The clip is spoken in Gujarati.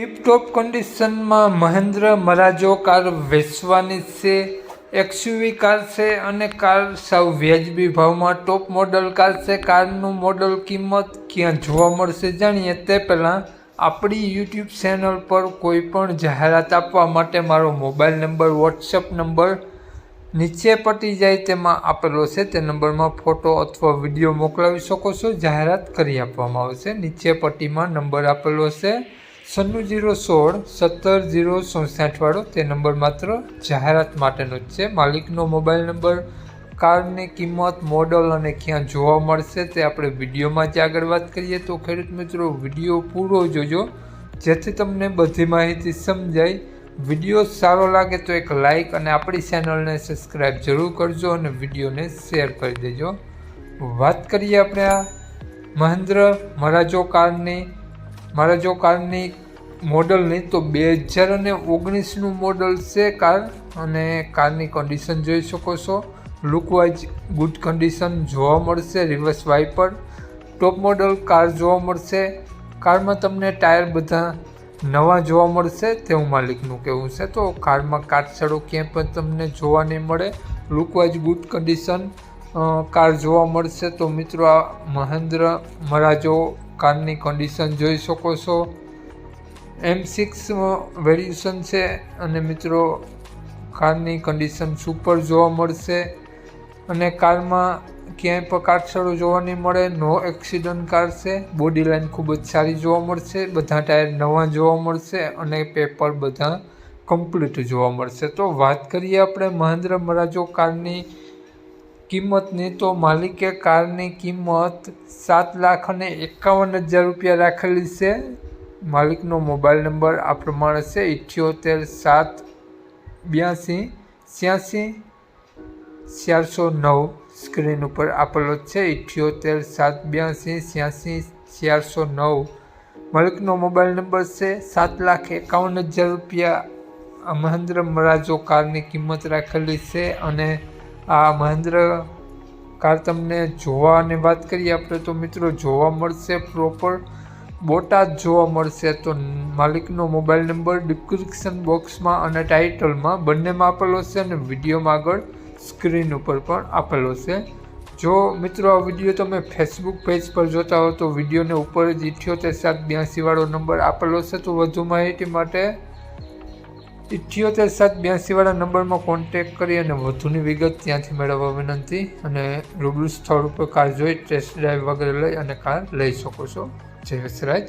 ટીપટોપ કન્ડિશનમાં મહેન્દ્ર મરાજો કાર વેચવાની છે એક્સયુવી કાર છે અને કાર સાવ વ્યાજબી ભાવમાં ટોપ મોડલ કાર છે. કારનું મોડલ કિંમત ક્યાં જોવા મળશે જાણીએ તે પહેલાં આપણી યુટ્યુબ ચેનલ પર કોઈ પણ જાહેરાત આપવા માટે મારો મોબાઈલ નંબર વોટ્સઅપ નંબર નીચે પટી જાય તેમાં આપેલો છે. તે નંબરમાં ફોટો અથવા વીડિયો મોકલાવી શકો છો. જાહેરાત કરી આપવામાં આવશે. નીચે પટ્ટીમાં નંબર આપેલો છે. સન્નું જીરો સોળ સત્તર જીરો ચોસાઠવાળો તે નંબર માત્ર જાહેરાત માટેનો જ છે. માલિકનો મોબાઈલ નંબર, કારની કિંમત, મોડલ અને ક્યાં જોવા મળશે તે આપણે વિડીયોમાં જ આગળ વાત કરીએ. તો ખેડૂત મિત્રો, વીડિયો પૂરો જોજો. જેથી તમને બધી માહિતી સમજાય. વીડિયો સારો લાગે તો એક લાઈક અને આપણી ચેનલને સબસ્ક્રાઈબ જરૂર કરજો અને વિડીયોને શેર કરી દેજો. વાત કરીએ આપણે આ મહેન્દ્ર મરાજો કારની મરાજો કારની મોડલની તો બે હજાર અને ઓગણીસનું મોડલ છે કાર અને કારની કન્ડિશન જોઈ શકો છો. લુકવાઇઝ ગુડ કન્ડિશન જોવા મળશે reverse wiper top model car જોવા મળશે. કારમાં તમને ટાયર બધા નવા જોવા મળશે તેવું માલિકનું કહેવું છે. તો કારમાં કાટછડો ક્યાંય પણ તમને જોવા નહીં મળે. લુકવાઇઝ ગુડ કન્ડિશન કાર જોવા મળશે. તો મિત્રો આ મહેન્દ્ર મરાજો કારની કન્ડિશન જોઈ શકો છો. એમ સિક્સ વેરિએશન છે અને મિત્રો કારની કન્ડિશન સુપર જોવા મળશે. અને કારમાં ક્યાંય પણ કાટછડો જોવા નહીં મળે નો એક્સિડન્ટ કાર છે. બોડી લાઇન ખૂબ જ સારી જોવા મળશે, બધા ટાયર નવા જોવા મળશે અને પેપર બધા કમ્પ્લીટ જોવા મળશે. તો વાત કરીએ આપણે મહેન્દ્ર મરાજો કારની કિંમતની તો માલિકે કારની કિંમત સાત લાખ અને એકાવન હજાર રૂપિયા રાખેલી છે. માલિકનો મોબાઈલ નંબર આ પ્રમાણે છે, ઇઠ્યોતેર સાત બ્યાસી છ્યાસી ચારસો નવ. સ્ક્રીન ઉપર આપેલો છે, ઇઠ્યોતેર સાત બ્યાસી છ્યાસી ચારસો નવ. માલિકનો મોબાઈલ નંબર છે, સાત લાખ એકાવન હજાર રૂપિયા. મહેન્દ્ર મરાજો કારની કિંમત રાખેલી છે અને આ મહેન્દ્ર કાર તમને જોવાની વાત કરીએ આપણે તો મિત્રો જોવા મળશે પ્રોપર બોટાદ જોવા મળશે. તો માલિકનો મોબાઈલ નંબર ડિસ્ક્રિપ્શન બોક્સમાં અને ટાઇટલમાં બંનેમાં આપેલો છે અને વિડીયોમાં આગળ સ્ક્રીન ઉપર પણ આપેલો છે. જો મિત્રો આ વીડિયો તમે ફેસબુક પેજ પર જોતા હો તો વિડીયોને ઉપર જ ઇઠ્યોતેર સાત બ્યાસીવાળો નંબર આપેલો છે. તો વધુ માહિતી માટે ઇઠ્યોતેર સાત બ્યાસીવાળા નંબરમાં કોન્ટેક કરી અને વધુની વિગત ત્યાંથી મેળવવા વિનંતી અને રૂબરૂ સ્થળ ઉપર કાર જોઈ ટેસ્ટ ડ્રાઈવ વગેરે લઈ અને કાર લઈ શકો છો. જય વસરાજ